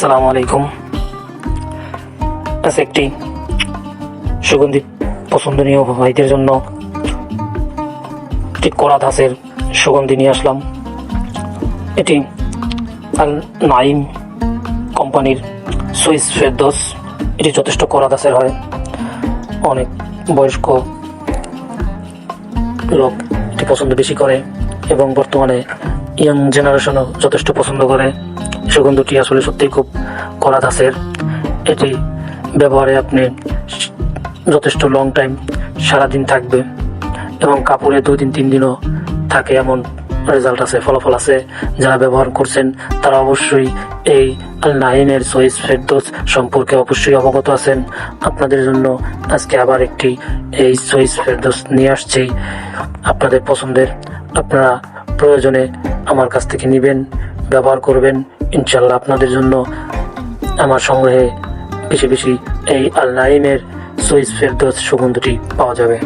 আসসালামু আলাইকুম। আজ একটি সুগন্ধি পছন্দনীয় ভাইদের জন্য একটি কড়া ধাসের সুগন্ধি নিয়ে আসলাম। এটি আল নাইম কোম্পানির সুইস ফেরদোস। এটি যথেষ্ট কড়া ধাসের হয়। অনেক বয়স্ক লোক এটি পছন্দ বেশি করে এবং বর্তমানে ইয়াং জেনারেশনও যথেষ্ট পছন্দ করে। সুগন্ধটি আসলে সত্যিই খুব কড়া ধাসের এটি ব্যবহারে আপনি যথেষ্ট লং টাইম সারাদিন থাকবে এবং কাপড়ে দুই দিন, তিন দিনও থাকে এমন রেজাল্ট আছে, ফলাফল আছে যারা ব্যবহার করছেন। তারা অবশ্যই এই আল নাইমের সয়েস ফেরদোস সম্পর্কে অবশ্যই অবগত আছেন। আপনাদের জন্য আজকে আবার একটি এই সয়েস ফেরদোস নিয়ে আসছি। আপনাদের পছন্দের আপনারা প্রয়োজনে আমার কাছ থেকে নেবেন। ব্যবহার করবেন ইনশাল্লাহ আপনাদের জন্য আমার সংগ্রহে বেশি বেশি এই আল নাইমের সুইস ফেরদোস সুগন্ধটি পাওয়া যাবে।